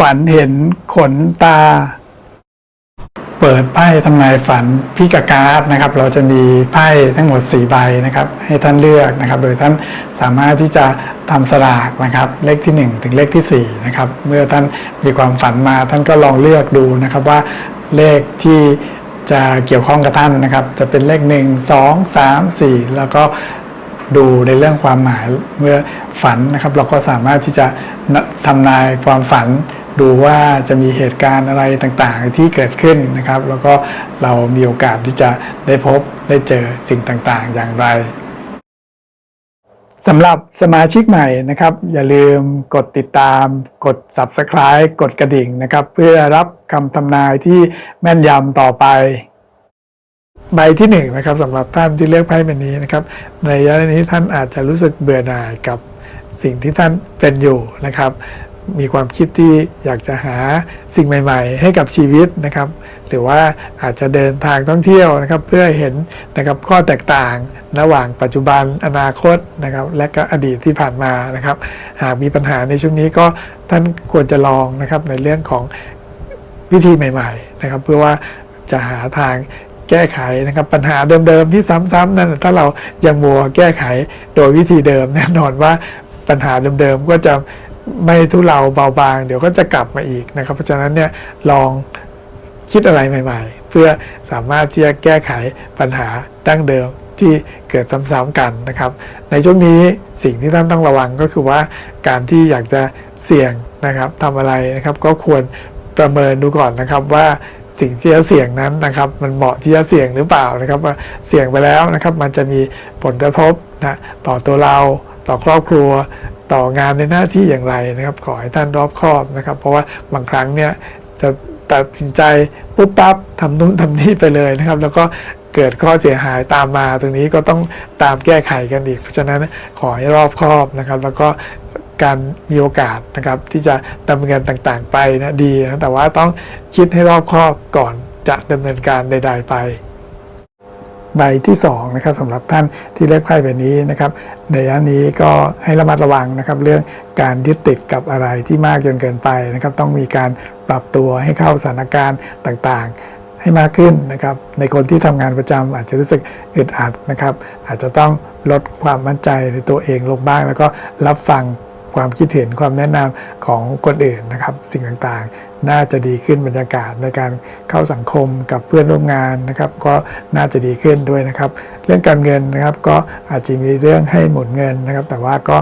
ฝันเห็นขนตา เปิดไพ่ทำนายฝันพิกาการ์ดนะครับ เราจะมีไพ่ทั้งหมด 4 ใบนะครับ ให้ท่านเลือกนะครับ โดยท่านสามารถที่จะทำสลากนะครับ เลขที่ 1 ถึงเลขที่ 4 นะครับ เมื่อท่านมีความฝันมาท่านก็ลองเลือกดูนะครับว่าเลขที่จะเกี่ยวข้องกับท่านนะครับ จะเป็นเลข 1 2 3 4 แล้วก็ดูในเรื่องความหมายเมื่อฝันนะครับ เราก็สามารถที่จะทำนายความฝัน ดูว่าจะมีเหตุการณ์อะไรต่างๆ ที่เกิดขึ้นนะครับ แล้วก็เรามีโอกาสที่จะได้พบได้เจอสิ่งต่างๆ อย่างไรสำหรับสมาชิกใหม่นะครับ อย่าลืมกดติดตาม กด Subscribe กดกระดิ่งนะครับ เพื่อรับคำทำนายที่แม่นยำต่อไป ใบที่หนึ่งนะครับสำหรับท่านที่เลือกไพ่ใบนี้นะครับ ในระยะนี้ท่านอาจจะรู้สึกเบื่อหน่ายกับสิ่งที่ท่านเป็นอยู่นะครับ มีความคิดที่อยากจะหาสิ่งใหม่ ๆ ให้กับชีวิตนะครับ หรือว่าอาจจะเดินทางท่องเที่ยวนะครับ เพื่อเห็นนะครับข้อแตกต่างระหว่างปัจจุบันอนาคตนะครับ และก็อดีตที่ผ่านมานะครับ หากมีปัญหาในช่วงนี้ก็ท่านควรจะลองนะครับในเรื่องของวิธีใหม่ ๆ นะครับ เพื่อว่าจะหาทางแก้ไขนะครับปัญหาเดิมๆที่ซ้ำๆนั่นถ้าเรายังมัวแก้ไขโดยวิธีเดิมแน่นอนว่าปัญหาเดิมๆก็จะ ไม่ทุเลาเบาบาง เดี๋ยวก็จะกลับมาอีกนะครับ เพราะฉะนั้นเนี่ยลองคิดอะไรใหม่ ๆ เพื่อสามารถที่จะแก้ไขปัญหาดั้งเดิมที่เกิดซ้ำๆกันนะครับ ในช่วงนี้สิ่งที่ท่านต้องระวังก็คือว่าการที่อยากจะเสี่ยงนะครับทำอะไรนะครับ ก็ควรประเมินดูก่อนนะครับว่าสิ่งที่จะเสี่ยงนั้นนะครับ มันเหมาะที่จะเสี่ยงหรือเปล่านะครับว่าเสี่ยงไปแล้วนะครับ มันจะมีผลกระทบนะต่อตัวเราต่อครอบครัว ต่องานในหน้าที่อย่างไรนะครับ ขอให้ท่านรอบคอบนะครับ เพราะว่าบางครั้งเนี่ยจะตัดสินใจปุ๊บปั๊บทำนู่นทำนี่ไปเลยนะครับ แล้วก็เกิดข้อเสียหายตามมาตรงนี้ก็ต้องตามแก้ไขกันอีก เพราะฉะนั้นขอให้รอบคอบนะครับ แล้วก็การมีโอกาสนะครับ ที่จะดำเนินต่างๆ ไปนะดีนะแต่ว่าต้องคิดให้รอบคอบก่อนจะดำเนินการใด ๆ ไป ใบที่2นะครับสำหรับท่านที่เลือกไพ่ใบบนี้นะครับในระยะนี้ก็ให้ระมัดระวังนะครับ เรื่องการยึดติดกับอะไรที่มากจนเกินไปนะครับ ต้องมีการปรับตัวให้เข้าสถานการณ์ต่างๆ ให้มากขึ้นนะครับ ในคนที่ทำงานประจำอาจจะรู้สึกอึดอัดนะครับ อาจจะต้องลดความมั่นใจในตัวเองลงบ้าง แล้วก็รับฟัง ความคิดเห็นความแนะนำของคนอื่นนะครับ สิ่งต่างๆ น่าจะดีขึ้นบรรยากาศในการเข้าสังคมกับเพื่อนร่วมงานนะครับ ก็น่าจะดีขึ้นด้วยนะครับ เรื่องการเงินนะครับก็อาจจะมีเรื่องให้หมุนเงินนะครับ แต่ว่าก็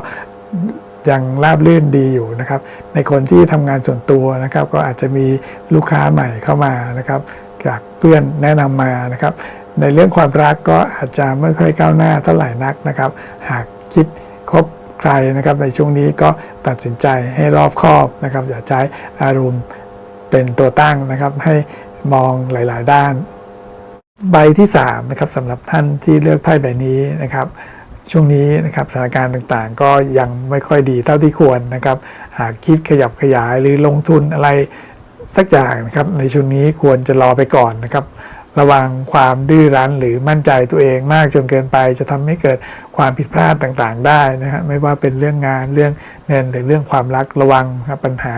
ยังราบรื่นดีอยู่นะครับ ในคนที่ทำงานส่วนตัวนะครับ ก็อาจจะมีลูกค้าใหม่เข้ามานะครับ จากเพื่อนแนะนำมานะครับ ในเรื่องความรักก็อาจจะไม่ค่อยก้าวหน้าเท่าไหร่นักนะครับ หากคิดคบ ใครนะครับในช่วงนี้ก็ตัดสินใจให้รอบคอบนะครับอย่าใช้อารมณ์เป็นตัวตั้งนะครับ ให้มองหลาย ๆ ด้าน ใบที่3นะครับสำหรับท่านที่เลือกไพ่ใบนี้นะครับช่วงนี้นะครับสถานการณ์ต่างๆ ก็ยังไม่ค่อยดีเท่าที่ควรนะครับ หากคิดขยับขยายหรือลงทุนอะไรสักอย่างนะครับในช่วงนี้ควรจะรอไปก่อนนะครับ ระวังความดื้อรั้นหรือมั่นใจตัวเองมากจนเกินไป จะทำให้เกิดความผิดพลาดต่างๆ ได้นะฮะไม่ว่าเป็นเรื่องงานเรื่องเงินหรือเรื่องความรักระวังครับปัญหา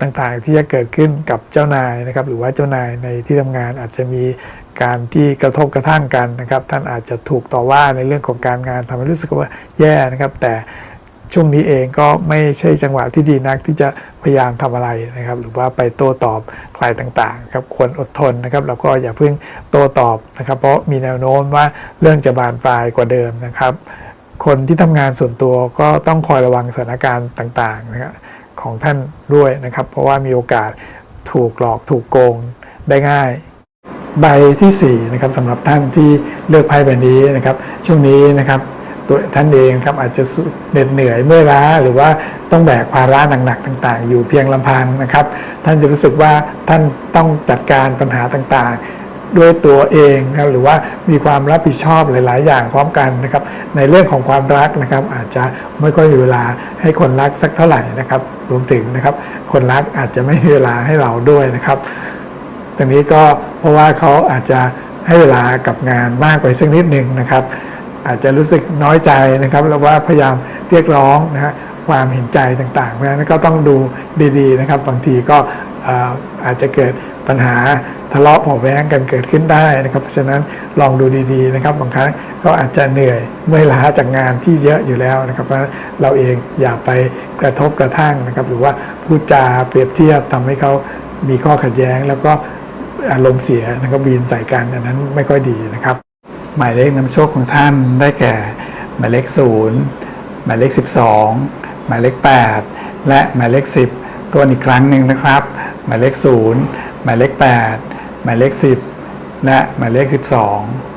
ต่างๆ ที่จะเกิดขึ้นกับเจ้านายนะครับ หรือว่าเจ้านายในที่ทำงานอาจจะมีการที่กระทบกระทั่งกันนะครับ ท่านอาจจะถูกต่อว่าในเรื่องของการงานทำให้รู้สึกว่าแย่นะครับ แต่ ช่วงนี้เองก็ไม่ใช่จังหวะที่ดีนักที่จะพยายามทำอะไรนะครับ หรือว่าไปโต้ตอบใครต่างๆครับควรอดทนนะครับแล้วก็อย่าเพิ่งโต้ตอบนะครับ เพราะมีแนวโน้มว่าเรื่องจะบานปลายกว่าเดิมนะครับ คนที่ทำงานส่วนตัวก็ต้องคอยระวังสถานการณ์ต่างๆนะครับของท่านด้วยนะครับ เพราะว่ามีโอกาสถูกหลอกถูกโกงได้ง่ายใบที่4นะครับสำหรับท่านที่เลือกไพ่ใบนี้นะครับ ช่วงนี้นะครับ ตัวท่านเองครับอาจจะเหน็ดเหนื่อยเมื่อยล้าหรือว่าต้องแบกภาระหนักๆต่าง ๆ อยู่เพียงลำพังนะครับ ท่านจะรู้สึกว่าท่านต้องจัดการปัญหาต่างๆ ด้วยตัวเองนะครับหรือว่ามีความรับผิดชอบหลาย ๆ อย่างพร้อมกันนะครับในเรื่องของความรักนะครับ อาจจะไม่ค่อยมีเวลาให้คนรักสักเท่าไหร่นะครับ รวมถึงนะครับ คนรักอาจจะไม่มีเวลาให้เราด้วยนะครับตรงนี้ก็เพราะว่าเขาอาจจะให้เวลากับงานมากไปสักนิดหนึ่งนะครับ อาจจะรู้สึกน้อยใจนะครับแล้วว่าพยายามเรียกร้องนะฮะความเห็นใจต่างๆ เพราะฉะนั้นก็ต้องดูดีๆนะครับ บางทีก็อาจจะเกิดปัญหาทะเลาะผาะแว้งกันเกิดขึ้นได้นะครับ เพราะฉะนั้นลองดูดีๆนะครับ บางครั้งก็อาจจะเหนื่อยเมื่อยล้าจากงานที่เยอะอยู่แล้วนะครับ เพราะเราเองอย่าไปกระทบกระทั่งนะครับ หรือว่าพูดจาเปรียบเทียบทำให้เขามีข้อขัดแย้ง แล้วก็อารมณ์เสียนะครับบีนใส่กันอันนั้นไม่ค่อยดีนะครับ หมายเลขนำโชคของท่านได้แก่ หมายเลข 0 หมายเลข 12 หมายเลข 8 และหมายเลข 10 ตัวอีกครั้งหนึ่งนะครับ หมายเลข 0 หมายเลข 8 หมายเลข 10 และหมายเลข 12